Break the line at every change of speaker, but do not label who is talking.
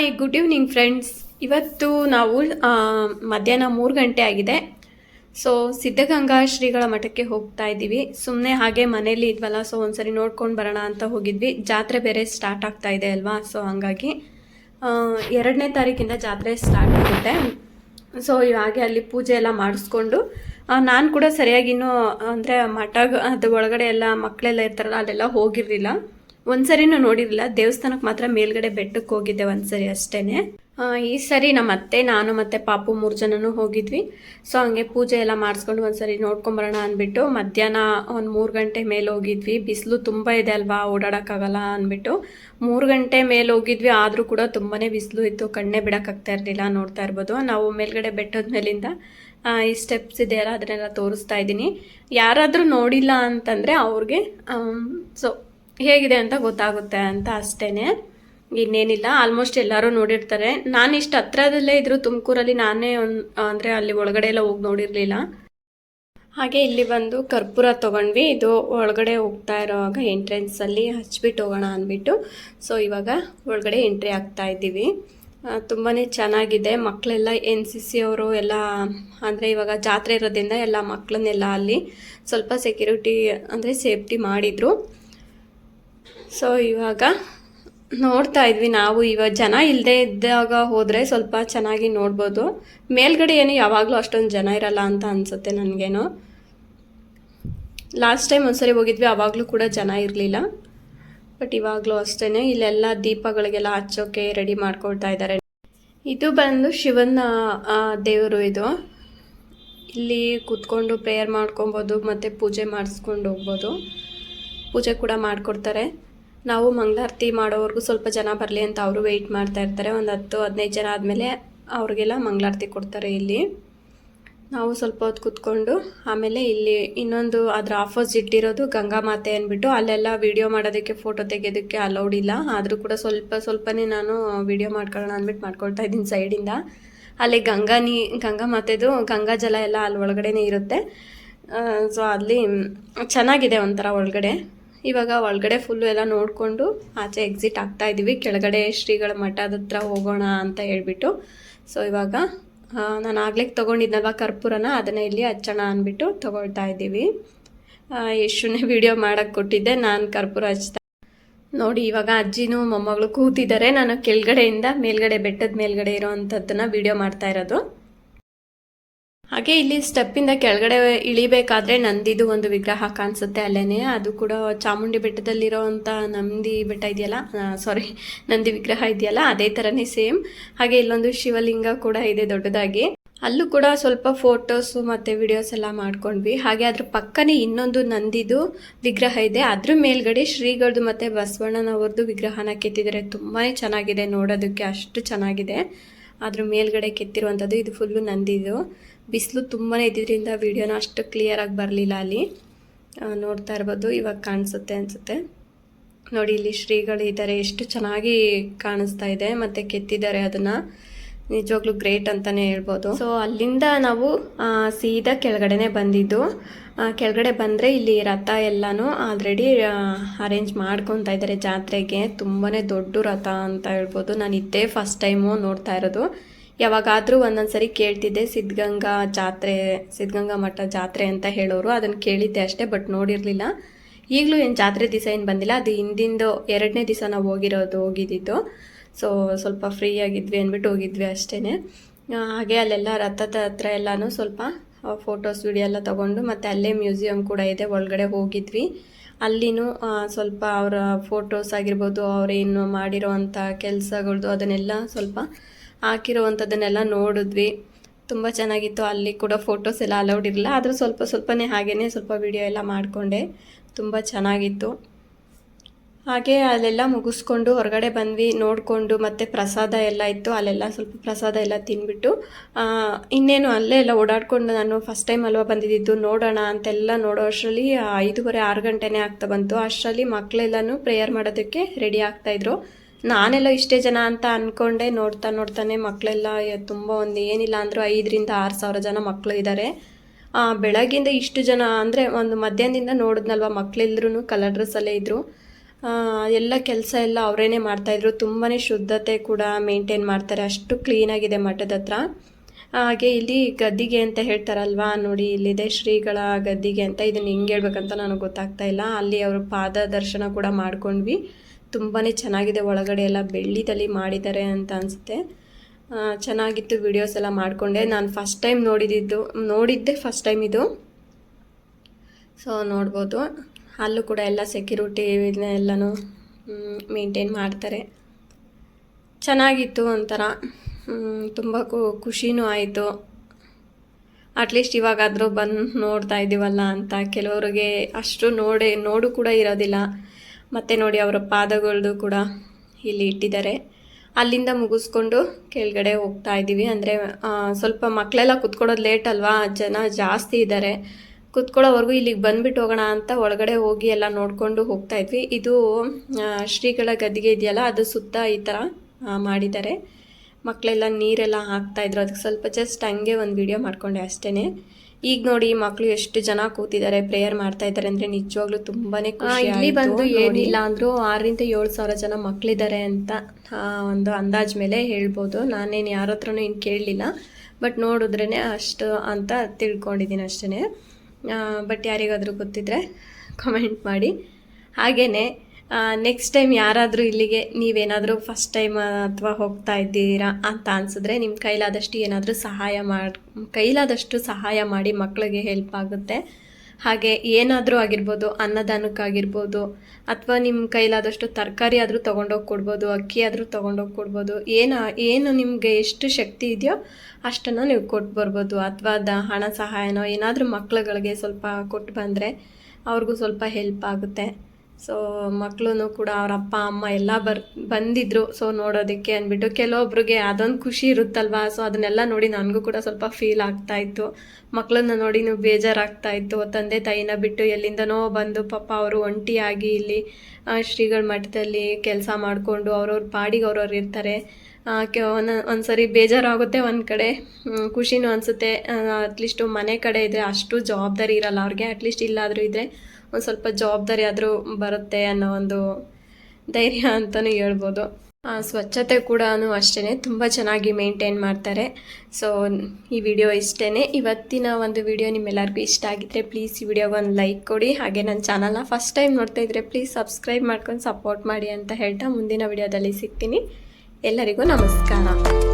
Hi good evening friends ಇವತ್ತು ನಾವು ಮಧ್ಯಾಹ್ನ ಮೂರು ಗಂಟೆ ಆಗಿದೆ. ಸೊ ಸಿದ್ಧಗಂಗಾ ಶ್ರೀಗಳ ಮಠಕ್ಕೆ ಹೋಗ್ತಾ ಇದ್ದೀವಿ. ಸುಮ್ಮನೆ ಹಾಗೆ ಮನೇಲಿ ಇದ್ವಲ್ಲ ಸೊ ಒಂದ್ಸರಿ ನೋಡ್ಕೊಂಡು ಬರೋಣ ಅಂತ ಹೋಗಿದ್ವಿ. ಜಾತ್ರೆ ಬೇರೆ ಸ್ಟಾರ್ಟ್ ಆಗ್ತಾ ಇದೆ ಅಲ್ವಾ? ಸೊ ಹಂಗಾಗಿ ಎರಡನೇ ತಾರೀಕಿಂದ ಜಾತ್ರೆ ಸ್ಟಾರ್ಟ್ ಆಗುತ್ತೆ. ಸೊ ಹಾಗೆ ಅಲ್ಲಿ ಪೂಜೆ ಎಲ್ಲ ಮಾಡಿಸ್ಕೊಂಡು ನಾನು ಕೂಡ ಸರಿಯಾಗಿ ಇನ್ನೂ, ಅಂದರೆ ಮಠ, ಅದು ಒಳಗಡೆ ಎಲ್ಲ ಮಕ್ಕಳೆಲ್ಲ ಇರ್ತಾರಲ್ಲ, ಅಲ್ಲೆಲ್ಲ ಹೋಗಿರಲಿಲ್ಲ. ಒಂದ್ಸರಿನೂ ನೋಡಿರಲಿಲ್ಲ. ದೇವಸ್ಥಾನಕ್ಕೆ ಮಾತ್ರ ಮೇಲ್ಗಡೆ ಬೆಟ್ಟಕ್ಕೆ ಹೋಗಿದ್ದೆ ಒಂದ್ಸರಿ ಅಷ್ಟೇನೆ. ಈ ಸರಿ ನಮ್ಮ ಅತ್ತೆ ನಾನು ಮತ್ತೆ ಪಾಪು ಮೂರು ಜನನೂ ಹೋಗಿದ್ವಿ. ಸೊ, ಹಂಗೆ ಪೂಜೆ ಎಲ್ಲ ಮಾಡಿಸ್ಕೊಂಡು ಒಂದ್ಸರಿ ನೋಡ್ಕೊಂಬರೋಣ ಅಂದ್ಬಿಟ್ಟು ಮಧ್ಯಾಹ್ನ ಒಂದು ಮೂರು ಗಂಟೆ ಮೇಲೆ ಹೋಗಿದ್ವಿ. ಬಿಸಿಲು ತುಂಬ ಇದೆ ಅಲ್ವಾ, ಓಡಾಡೋಕ್ಕಾಗಲ್ಲ ಅಂದ್ಬಿಟ್ಟು. ಮೂರು ಗಂಟೆ ಮೇಲೆ ಹೋಗಿದ್ವಿ. ಆದರೂ ಕೂಡ ತುಂಬಾ ಬಿಸಿಲು ಇತ್ತು. ಕಣ್ಣೇ ಬಿಡೋಕ್ಕಾಗ್ತಾ ಇರಲಿಲ್ಲ ನೋಡ್ತಾ ಇರ್ಬೋದು. ನಾವು ಮೇಲ್ಗಡೆ ಬೆಟ್ಟದ ಮೇಲಿಂದ ಈ ಸ್ಟೆಪ್ಸ್ ಇದೆಯಲ್ಲ ಅದನ್ನೆಲ್ಲ ತೋರಿಸ್ತಾ ಇದ್ದೀನಿ. ಯಾರಾದರೂ ನೋಡಿಲ್ಲ ಅಂತಂದರೆ ಅವ್ರಿಗೆ ಸೊ ಹೇಗಿದೆ ಅಂತ ಗೊತ್ತಾಗುತ್ತೆ ಅಂತ ಅಷ್ಟೇನೆ. ಇನ್ನೇನಿಲ್ಲ ಆಲ್ಮೋಸ್ಟ್ ಎಲ್ಲರೂ ನೋಡಿರ್ತಾರೆ. ನಾನು ಇಷ್ಟು ಹತ್ರದಲ್ಲೇ ಇದ್ರು ತುಮಕೂರಲ್ಲಿ ನಾನೇ ಅಂದರೆ ಅಲ್ಲಿ ಒಳಗಡೆ ಎಲ್ಲ ಹೋಗಿ ನೋಡಿರಲಿಲ್ಲ. ಹಾಗೆ ಇಲ್ಲಿ ಬಂದು ಕರ್ಪೂರ ತೊಗೊಂಡ್ವಿ. ಇದು ಒಳಗಡೆ ಹೋಗ್ತಾ ಇರೋವಾಗ ಎಂಟ್ರೆನ್ಸಲ್ಲಿ ಹಚ್ಬಿಟ್ಟು ಹೋಗೋಣ ಅಂದ್ಬಿಟ್ಟು. ಸೊ ಇವಾಗ ಒಳಗಡೆ ಎಂಟ್ರಿ ಆಗ್ತಾ ಇದ್ದೀವಿ. ತುಂಬಾ ಚೆನ್ನಾಗಿದೆ. ಮಕ್ಕಳೆಲ್ಲ ಎನ್ ಸಿ ಸಿ ಅವರು ಎಲ್ಲ, ಅಂದರೆ ಇವಾಗ ಜಾತ್ರೆ ಇರೋದ್ರಿಂದ ಎಲ್ಲ ಮಕ್ಕಳನ್ನೆಲ್ಲ ಅಲ್ಲಿ ಸ್ವಲ್ಪ ಸೆಕ್ಯೂರಿಟಿ ಅಂದರೆ ಸೇಫ್ಟಿ ಮಾಡಿದರು. ಸೊ ಇವಾಗ ನೋಡ್ತಾ ಇದ್ವಿ ನಾವು. ಇವಾಗ ಜನ ಇಲ್ಲದೆ ಇದ್ದಾಗ ಹೋದರೆ ಸ್ವಲ್ಪ ಚೆನ್ನಾಗಿ ನೋಡ್ಬೋದು. ಮೇಲ್ಗಡೆ ಏನು ಯಾವಾಗಲೂ ಅಷ್ಟೊಂದು ಜನ ಇರಲ್ಲ ಅಂತ ಅನಿಸುತ್ತೆ ನನಗೇನೋ. ಲಾಸ್ಟ್ ಟೈಮ್ ಒಂದ್ಸರಿ ಹೋಗಿದ್ವಿ ಆವಾಗಲೂ ಕೂಡ ಜನ ಇರಲಿಲ್ಲ. ಬಟ್ ಇವಾಗಲೂ ಅಷ್ಟೇ ಇಲ್ಲೆಲ್ಲ ದೀಪಗಳಿಗೆಲ್ಲ ಹಚ್ಚೋಕೆ ರೆಡಿ ಮಾಡ್ಕೊಳ್ತಾ ಇದ್ದಾರೆ ಇದು ಬಂದು ಶಿವನ ದೇವರು ಇದು. ಇಲ್ಲಿ ಕೂತ್ಕೊಂಡು ಪ್ರೇಯರ್ ಮಾಡ್ಕೊಬೋದು, ಮತ್ತು ಪೂಜೆ ಮಾಡಿಸ್ಕೊಂಡು ಹೋಗ್ಬೋದು. ಪೂಜೆ ಕೂಡ ಮಾಡಿಕೊಡ್ತಾರೆ. ನಾವು ಮಂಗಳಾರತಿ ಮಾಡೋವರೆಗೂ ಸ್ವಲ್ಪ ಜನ ಬರಲಿ ಅಂತ ಅವರು ವೆಯ್ಟ್ ಮಾಡ್ತಾ ಇರ್ತಾರೆ. ಒಂದು ಹತ್ತು, ಹದಿನೈದು ಜನ ಆದಮೇಲೆ ಅವ್ರಿಗೆಲ್ಲ ಮಂಗಳಾರತಿ ಕೊಡ್ತಾರೆ ಇಲ್ಲಿ. ನಾವು ಸ್ವಲ್ಪ ಹೊತ್ತು ಕೂತ್ಕೊಂಡು ಆಮೇಲೆ ಇಲ್ಲಿ ಇನ್ನೊಂದು ಅದರ ಆಪೋಸಿಟ್ ಇರೋದು ಗಂಗಾ ಮಾತೆ ಅಂದ್ಬಿಟ್ಟು ಅಲ್ಲೆಲ್ಲ ವಿಡಿಯೋ ಮಾಡೋದಕ್ಕೆ ಫೋಟೋ ತೆಗೆಯೋದಕ್ಕೆ ಅಲೌಡ್ ಇಲ್ಲ. ಆದರೂ ಕೂಡ ಸ್ವಲ್ಪ ಸ್ವಲ್ಪನೇ ನಾನು ವಿಡಿಯೋ ಮಾಡ್ಕೊಳ್ಳೋಣ ಅಂದ್ಬಿಟ್ಟು ಮಾಡ್ಕೊಳ್ತಾ ಇದ್ದೀನಿ ಸೈಡಿಂದ ಅಲ್ಲಿ ಗಂಗಾ ನೀ, ಗಂಗಾ ಮಾತೆದು ಗಂಗಾ ಜಲ ಎಲ್ಲ ಅಲ್ಲಿ ಒಳಗಡೆನೇ ಇರುತ್ತೆ. ಸೊ ಅಲ್ಲಿ ಚೆನ್ನಾಗಿದೆ ಒಂಥರ ಒಳಗಡೆ. ಇವಾಗ ಒಳಗಡೆ ಫುಲ್ಲು ಎಲ್ಲ ನೋಡಿಕೊಂಡು ಆಚೆ ಎಕ್ಸಿಟ್ ಆಗ್ತಾ ಇದ್ದೀವಿ ಕೆಳಗಡೆ ಶ್ರೀಗಳ ಮಠದ ಹತ್ರ ಹೋಗೋಣ ಅಂತ ಹೇಳ್ಬಿಟ್ಟು. ಸೊ ಇವಾಗ ನಾನು ಆಗ್ಲೇ ತೊಗೊಂಡಿದ್ನಲ್ವ ಕರ್ಪೂರನ? ಅದನ್ನು ಇಲ್ಲಿ ಹಚ್ಚೋಣ ಅಂದ್ಬಿಟ್ಟು ತೊಗೊಳ್ತಾ ಇದ್ದೀವಿ ಯಶುನೇ ವಿಡಿಯೋ ಮಾಡೋಕ್ಕೆ ಕೊಟ್ಟಿದ್ದೆ. ನಾನು ಕರ್ಪೂರ ಹಚ್ತಾ ನೋಡಿ, ಇವಾಗ ಅಜ್ಜಿನೂ ಮೊಮ್ಮಗಳು ಕೂತಿದ್ದಾರೆ. ನಾನು ಕೆಳಗಡೆಯಿಂದ ಮೇಲ್ಗಡೆ ಬೆಟ್ಟದ ಮೇಲ್ಗಡೆ ಇರೋ ವೀಡಿಯೋ ವಿಡಿಯೋ ಮಾಡ್ತಾ ಇರೋದು. ಹಾಗೆ ಇಲ್ಲಿ ಸ್ಟೆಪ್ಪಿಂದ ಕೆಳಗಡೆ ಇಳಿಬೇಕಾದ್ರೆ ನಂದಿದು ಒಂದು ವಿಗ್ರಹ ಕಾಣಿಸುತ್ತೆ ಅಲ್ಲೇನೆ. ಅದು ಕೂಡ ಚಾಮುಂಡಿ ಬೆಟ್ಟದಲ್ಲಿರೋ ಅಂಥ ನಂದಿ ಬೆಟ್ಟ ಇದೆಯಲ್ಲ? ಸಾರಿ ನಂದಿ ವಿಗ್ರಹ ಇದೆಯಲ್ಲ? ಅದೇ ತರನೇ ಸೇಮ್ ಹಾಗೆ ಇಲ್ಲೊಂದು ಶಿವಲಿಂಗ ಕೂಡ ಇದೆ ದೊಡ್ಡದಾಗಿ. ಅಲ್ಲೂ ಕೂಡ ಸ್ವಲ್ಪ ಫೋಟೋಸು ಮತ್ತು ವಿಡಿಯೋಸ್ ಎಲ್ಲ ಮಾಡ್ಕೊಂಡ್ವಿ. ಹಾಗೆ ಅದ್ರ ಪಕ್ಕನೇ ಇನ್ನೊಂದು ನಂದಿದು ವಿಗ್ರಹ ಇದೆ. ಅದ್ರ ಮೇಲ್ಗಡೆ ಶ್ರೀಗಳದ್ದು ಮತ್ತು ಬಸವಣ್ಣನವ್ರದ್ದು ವಿಗ್ರಹನ ಕೆತ್ತಿದ್ದಾರೆ. ತುಂಬಾ ಚೆನ್ನಾಗಿದೆ ನೋಡೋದಕ್ಕೆ. ಅಷ್ಟು ಚೆನ್ನಾಗಿದೆ. ಅದ್ರ ಮೇಲ್ಗಡೆ ಕೆತ್ತಿರುವಂಥದ್ದು, ಇದು ಫುಲ್ಲು ನಂದಿದು. ಬಿಸಿಲು ತುಂಬಾ ಇದ್ದಿದ್ದರಿಂದ ವಿಡಿಯೋನ ಅಷ್ಟು ಕ್ಲಿಯರಾಗಿ ಬರಲಿಲ್ಲ ಅಲ್ಲಿ. ನೋಡ್ತಾ ಇರ್ಬೋದು, ಇವಾಗ ಕಾಣಿಸುತ್ತೆ ಅನಿಸುತ್ತೆ. ನೋಡಿ, ಇಲ್ಲಿ ಶ್ರೀಗಳು ಇದ್ದಾರೆ, ಎಷ್ಟು ಚೆನ್ನಾಗಿ ಕಾಣಿಸ್ತಾ ಇದೆ. ಮತ್ತು ಕೆತ್ತಿದ್ದಾರೆ ಅದನ್ನು. ನಿಜವಾಗ್ಲೂ ಗ್ರೇಟ್ ಅಂತಾನೆ ಹೇಳ್ಬೋದು. ಸೊ ಅಲ್ಲಿಂದ ನಾವು ಸೀದಾ ಕೆಳಗಡೆನೆ ಬಂದಿದ್ದು. ಕೆಳಗಡೆ ಬಂದರೆ ಇಲ್ಲಿ ರಥ ಎಲ್ಲನೂ ಆಲ್ರೆಡಿ ಅರೇಂಜ್ ಮಾಡ್ಕೊತಾ ಇದ್ದಾರೆ ಜಾತ್ರೆಗೆ. ತುಂಬಾ ದೊಡ್ಡ ರಥ ಅಂತ ಹೇಳ್ಬೋದು. ನಾನು ಇದ್ದೇ ಫಸ್ಟ್ ಟೈಮು ನೋಡ್ತಾ ಇರೋದು. ಯಾವಾಗಾದರೂ ಒಂದೊಂದು ಸರಿ ಕೇಳ್ತಿದ್ದೆ, ಸಿದ್ಧಗಂಗಾ ಜಾತ್ರೆ, ಸಿದ್ಧಗಂಗಾ ಮಠ ಜಾತ್ರೆ ಅಂತ ಹೇಳೋರು. ಅದನ್ನು ಕೇಳಿದ್ದೆ ಅಷ್ಟೇ ಬಟ್ ನೋಡಿರಲಿಲ್ಲ. ಈಗಲೂ ಏನು ಜಾತ್ರೆ ದಿವಸ ಏನು ಬಂದಿಲ್ಲ. ಅದು ಹಿಂದಿಂದು ಎರಡನೇ ದಿವಸ ನಾವು ಹೋಗಿರೋದು ಹೋಗಿದ್ದಿದ್ದು ಸೊ ಸ್ವಲ್ಪ ಫ್ರೀ ಆಗಿದ್ವಿ ಅಂದ್ಬಿಟ್ಟು ಹೋಗಿದ್ವಿ ಅಷ್ಟೇ ಹಾಗೆ ಅಲ್ಲೆಲ್ಲ ರಥದ ಹತ್ರ ಎಲ್ಲನೂ ಸ್ವಲ್ಪ ಫೋಟೋಸ್ ವಿಡಿಯೋ ಎಲ್ಲ ತೊಗೊಂಡು ಮತ್ತು ಅಲ್ಲೇ ಮ್ಯೂಸಿಯಂ ಕೂಡ ಇದೆ, ಒಳಗಡೆ ಹೋಗಿದ್ವಿ. ಅಲ್ಲಿನೂ ಸ್ವಲ್ಪ ಅವರ ಫೋಟೋಸ್ ಆಗಿರ್ಬೋದು ಅವರೇನು ಮಾಡಿರೋ ಅಂಥ ಕೆಲಸಗಳ್ದು ಅದನ್ನೆಲ್ಲ ಸ್ವಲ್ಪ ಹಾಕಿರೋವಂಥದ್ದನ್ನೆಲ್ಲ ನೋಡಿದ್ವಿ. ತುಂಬ ಚೆನ್ನಾಗಿತ್ತು, ಅಲ್ಲಿ ಕೂಡ ಫೋಟೋಸ್ ಎಲ್ಲ ಅಲೌಡ್ ಇರಲಿಲ್ಲ. ಆದರೂ ಸ್ವಲ್ಪ ಸ್ವಲ್ಪನೇ ಹಾಗೇ ಸ್ವಲ್ಪ ವಿಡಿಯೋ ಎಲ್ಲ ಮಾಡಿಕೊಂಡೆ. ತುಂಬ ಚೆನ್ನಾಗಿತ್ತು. ಹಾಗೆ ಅಲ್ಲೆಲ್ಲ ಮುಗಿಸ್ಕೊಂಡು ಹೊರಗಡೆ ಬಂದ್ವಿ, ನೋಡಿಕೊಂಡು ಮತ್ತು ಪ್ರಸಾದ ಎಲ್ಲ ಇತ್ತು, ಅಲ್ಲೆಲ್ಲ ಸ್ವಲ್ಪ ಪ್ರಸಾದ ಎಲ್ಲ ತಿಂದ್ಬಿಟ್ಟು ಇನ್ನೇನು ಅಲ್ಲೇ ಎಲ್ಲ ಓಡಾಡ್ಕೊಂಡು ನಾನು ಫಸ್ಟ್ ಟೈಮ್ ಅಲ್ವಾ ಬಂದಿದ್ದು, ನೋಡೋಣ ಅಂತೆಲ್ಲ ನೋಡೋ ಅಷ್ಟರಲ್ಲಿ ಐದೂವರೆ, ಆರು ಗಂಟೆನೇ ಆಗ್ತಾ ಬಂತು. ಅಷ್ಟರಲ್ಲಿ ಮಕ್ಕಳೆಲ್ಲನೂ ಪ್ರೇಯರ್ ಮಾಡೋದಕ್ಕೆ ರೆಡಿ ಆಗ್ತಾಯಿದ್ರು ನಾನೆಲ್ಲ ಇಷ್ಟೇ ಜನ ಅಂತ ಅಂದ್ಕೊಂಡೆ ನೋಡ್ತಾ ನೋಡ್ತಾನೆ ಮಕ್ಕಳೆಲ್ಲ ತುಂಬ ಒಂದು ಏನಿಲ್ಲ ಅಂದರೂ ಐದರಿಂದ ಆರು ಸಾವಿರ ಜನ ಮಕ್ಕಳು ಇದ್ದಾರೆ ಬೆಳಗ್ಗಿಂದ ಇಷ್ಟು ಜನ ಅಂದರೆ ಒಂದು ಮಧ್ಯಾಹ್ನದಿಂದ ನೋಡಿದ್ನಲ್ವ ಮಕ್ಕಳೆಲ್ಲರೂ ಕಲರ್ ಡ್ರೆಸ್ಸಲ್ಲೇ ಇದ್ದರು ಎಲ್ಲ ಕೆಲಸ ಎಲ್ಲ ಅವರೇನೆ ಮಾಡ್ತಾಯಿದ್ರು ತುಂಬಾ ಶುದ್ಧತೆ ಕೂಡ ಮೇಂಟೈನ್ ಮಾಡ್ತಾರೆ. ಅಷ್ಟು ಕ್ಲೀನಾಗಿದೆ ಮಠದ ಹತ್ರ. ಹಾಗೆ ಇಲ್ಲಿ ಗದ್ದಿಗೆ ಅಂತ ಹೇಳ್ತಾರಲ್ವಾ? ನೋಡಿ, ಇಲ್ಲಿದೆ ಶ್ರೀಗಳ ಗದ್ದಿಗೆ ಅಂತ. ಇದನ್ನು ಹಿಂಗೆ ಹೇಳ್ಬೇಕಂತ ನನಗೆ ಗೊತ್ತಾಗ್ತಾ ಇಲ್ಲ. ಅಲ್ಲಿ ಅವರು ಪಾದ ದರ್ಶನ ಕೂಡ ಮಾಡ್ಕೊಂಡ್ವಿ. ತುಂಬಾ ಚೆನ್ನಾಗಿದೆ. ಒಳಗಡೆ ಎಲ್ಲ ಬೆಳ್ಳಿದಲ್ಲಿ ಮಾಡಿದ್ದಾರೆ ಅಂತ ಅನಿಸುತ್ತೆ. ಚೆನ್ನಾಗಿತ್ತು ವಿಡಿಯೋಸ್ ಎಲ್ಲ ಮಾಡಿಕೊಂಡೆ. ನಾನು ಫಸ್ಟ್ ಟೈಮ್ ನೋಡಿದ್ದು ನೋಡಿದ್ದೆ ಫಸ್ಟ್ ಟೈಮ್ ಇದು. ಸೊ ನೋಡ್ಬೋದು. ಅಲ್ಲೂ ಕೂಡ ಎಲ್ಲ ಸೆಕ್ಯೂರಿಟಿ ಎಲ್ಲನೂ ಮೇಂಟೈನ್ ಮಾಡ್ತಾರೆ. ಚೆನ್ನಾಗಿತ್ತು ಒಂಥರ. ತುಂಬ ಖುಷಿನೂ ಆಯಿತು. ಅಟ್ಲೀಸ್ಟ್ ಇವಾಗಾದರೂ ಬಂದು ನೋಡ್ತಾ ಇದ್ದೀವಲ್ಲ ಅಂತ ಕೆಲವರಿಗೆ ಅಷ್ಟು ನೋಡಿ, ನೋಡು ಕೂಡ ಇರೋದಿಲ್ಲ. ಮತ್ತು ನೋಡಿ ಅವರ ಪಾದಗಳ್ದು ಕೂಡ ಇಲ್ಲಿ ಇಟ್ಟಿದ್ದಾರೆ. ಅಲ್ಲಿಂದ ಮುಗಿಸ್ಕೊಂಡು ಕೆಳಗಡೆ ಹೋಗ್ತಾ ಇದ್ದೀವಿ ಅಂದರೆ ಸ್ವಲ್ಪ ಮಕ್ಕಳೆಲ್ಲ ಕುತ್ಕೊಳ್ಳೋದು ಲೇಟ್ ಅಲ್ವಾ? ಜನ ಜಾಸ್ತಿ ಇದ್ದಾರೆ. ಕುತ್ಕೊಳ್ಳೋವರೆಗೂ ಇಲ್ಲಿಗೆ ಬಂದ್ಬಿಟ್ಟು ಹೋಗೋಣ ಅಂತ ಒಳಗಡೆ ಹೋಗಿ ಎಲ್ಲ ನೋಡಿಕೊಂಡು ಹೋಗ್ತಾ ಇದ್ವಿ. ಇದು ಶ್ರೀಗಳ ಗದ್ದಿಗೆ ಇದೆಯಲ್ಲ ಅದು ಸುತ್ತ ಈ ಥರ ಮಾಡಿದ್ದಾರೆ. ಮಕ್ಕಳೆಲ್ಲ ನೀರೆಲ್ಲ ಹಾಕ್ತಾ ಇದ್ರು. ಅದಕ್ಕೆ ಸ್ವಲ್ಪ ಜಸ್ಟ್ ಹಂಗೆ ಒಂದು ವಿಡಿಯೋ ಮಾಡ್ಕೊಂಡೆ ಅಷ್ಟೇ ಈಗ ನೋಡಿ ಮಕ್ಕಳು ಎಷ್ಟು ಜನ ಕೂತಿದ್ದಾರೆ ಪ್ರೇಯರ್ ಮಾಡ್ತಾ ಇದ್ದಾರೆ ಅಂದ್ರೆ ನಿಜವಾಗ್ಲೂ ತುಂಬಾನೇ ಖುಷಿ ಇಲ್ಲಿ ಬಂದು ಏನಿಲ್ಲ ಅಂದ್ರೂ ಆರರಿಂದ ಏಳು ಸಾವಿರ ಜನ ಮಕ್ಕಳಿದ್ದಾರೆ ಅಂತ ಒಂದು ಅಂದಾಜ್ ಮೇಲೆ ಹೇಳ್ಬೋದು. ನಾನೇನು ಯಾರ ಹತ್ರನೂ ಇನ್ನು ಕೇಳಲಿಲ್ಲ. ಬಟ್ ನೋಡಿದ್ರೇ ಅಷ್ಟು ಅಂತ ತಿಳ್ಕೊಂಡಿದ್ದೀನಿ ಅಷ್ಟೇ ಬಟ್ ಯಾರಿಗಾದರೂ ಗೊತ್ತಿದ್ರೆ ಕಮೆಂಟ್ ಮಾಡಿ. ಹಾಗೆಯೇ ನೆಕ್ಸ್ಟ್ ಟೈಮ್ ಯಾರಾದರೂ ಇಲ್ಲಿಗೆ ನೀವೇನಾದರೂ ಫಸ್ಟ್ ಟೈಮ್ ಅಥವಾ ಹೋಗ್ತಾ ಇದ್ದೀರಾ ಅಂತ ಅನಿಸಿದ್ರೆ ನಿಮ್ಮ ಕೈಲಾದಷ್ಟು ಏನಾದರೂ ಸಹಾಯ ಮಾಡಿ, ಕೈಲಾದಷ್ಟು ಸಹಾಯ ಮಾಡಿ ಮಕ್ಕಳಿಗೆ ಹೆಲ್ಪ್ ಆಗುತ್ತೆ. ಹಾಗೆ ಏನಾದರೂ ಆಗಿರ್ಬೋದು, ಅನ್ನದಾನಕ್ಕಾಗಿರ್ಬೋದು, ಅಥವಾ ನಿಮ್ಮ ಕೈಲಾದಷ್ಟು ತರಕಾರಿ ಆದರೂ ತೊಗೊಂಡೋಗಿ ಕೊಡ್ಬೋದು, ಅಕ್ಕಿ ಆದರೂ ತೊಗೊಂಡೋಗಿ ಕೊಡ್ಬೋದು, ಏನು ಏನು ನಿಮಗೆ ಎಷ್ಟು ಶಕ್ತಿ ಇದೆಯೋ ಅಷ್ಟನ್ನು ನೀವು ಕೊಟ್ಟು ಬರ್ಬೋದು. ಅಥವಾ ದ, ಹಣ ಸಹಾಯನೋ ಏನಾದರೂ ಮಕ್ಳುಗಳಿಗೆ ಸ್ವಲ್ಪ ಕೊಟ್ಟು ಬಂದರೆ ಅವ್ರಿಗೂ ಸ್ವಲ್ಪ ಹೆಲ್ಪ್ ಆಗುತ್ತೆ. ಸೊ ಮಕ್ಕಳು ಕೂಡ ಅವ್ರ ಅಪ್ಪ, ಅಮ್ಮ ಎಲ್ಲ ಬರ್, ಬಂದಿದ್ರು. ಸೊ ನೋಡೋದಕ್ಕೆ ಅಂದ್ಬಿಟ್ಟು ಕೆಲವೊಬ್ರಿಗೆ ಅದೊಂದು ಖುಷಿ ಇರುತ್ತಲ್ವಾ? ಸೊ ಅದನ್ನೆಲ್ಲ ನೋಡಿ ನನಗೂ ಕೂಡ ಸ್ವಲ್ಪ ಫೀಲ್ ಆಗ್ತಾ ಇತ್ತು. ಮಕ್ಕಳನ್ನ ನೋಡಿ ಬೇಜಾರಾಗ್ತಾ ಇತ್ತು. ತಂದೆ ತಾಯಿನ ಬಿಟ್ಟು ಎಲ್ಲಿಂದನೋ ಬಂದು ಪಾಪ ಅವರು ಒಂಟಿಯಾಗಿ ಇಲ್ಲಿ ಶ್ರೀಗಳ ಮಠದಲ್ಲಿ ಕೆಲಸ ಮಾಡಿಕೊಂಡು ಅವ್ರವ್ರ ಪಾಡಿಗೆ ಅವ್ರವ್ರು ಇರ್ತಾರೆ. ಒಂದು ಒಂದ್, ಒಂದ್ಸರಿ ಬೇಜಾರಾಗುತ್ತೆ ಒಂದು ಕಡೆ. ಖುಷಿನೂ ಅನಿಸುತ್ತೆ. ಅಟ್ಲೀಸ್ಟು ಮನೆ ಕಡೆ ಇದ್ದರೆ ಅಷ್ಟು ಜವಾಬ್ದಾರಿ ಇರಲ್ಲ. ಅವ್ರಿಗೆ ಅಟ್ಲೀಸ್ಟ್ ಇಲ್ಲಾದರೂ ಇದ್ದರೆ ಒಂದು ಸ್ವಲ್ಪ ಜವಾಬ್ದಾರಿ ಆದರೂ ಬರುತ್ತೆ ಅನ್ನೋ ಒಂದು ಧೈರ್ಯ ಅಂತಲೂ ಹೇಳ್ಬೋದು. ಸ್ವಚ್ಛತೆ ಕೂಡ ಅಷ್ಟೇ ತುಂಬ ಚೆನ್ನಾಗಿ ಮೇಂಟೈನ್ ಮಾಡ್ತಾರೆ. ಸೊ ಈ ವಿಡಿಯೋ ಇಷ್ಟೇ ಇವತ್ತಿನ ಒಂದು ವಿಡಿಯೋ ನಿಮ್ಮೆಲ್ಲರಿಗೂ ಇಷ್ಟ ಆಗಿದ್ದರೆ ಪ್ಲೀಸ್ ಈ ವಿಡಿಯೋಗೆ ಒಂದು ಲೈಕ್ ಕೊಡಿ. ಹಾಗೆ ನನ್ನ ಚಾನಲ್ನ ಫಸ್ಟ್ ಟೈಮ್ ನೋಡ್ತಾ ಇದ್ದರೆ ಪ್ಲೀಸ್ ಸಬ್ಸ್ಕ್ರೈಬ್ ಮಾಡ್ಕೊಂಡು ಸಪೋರ್ಟ್ ಮಾಡಿ ಅಂತ ಹೇಳ್ತಾ ಮುಂದಿನ ವಿಡಿಯೋದಲ್ಲಿ ಸಿಗ್ತೀನಿ. ಎಲ್ಲರಿಗೂ ನಮಸ್ಕಾರ.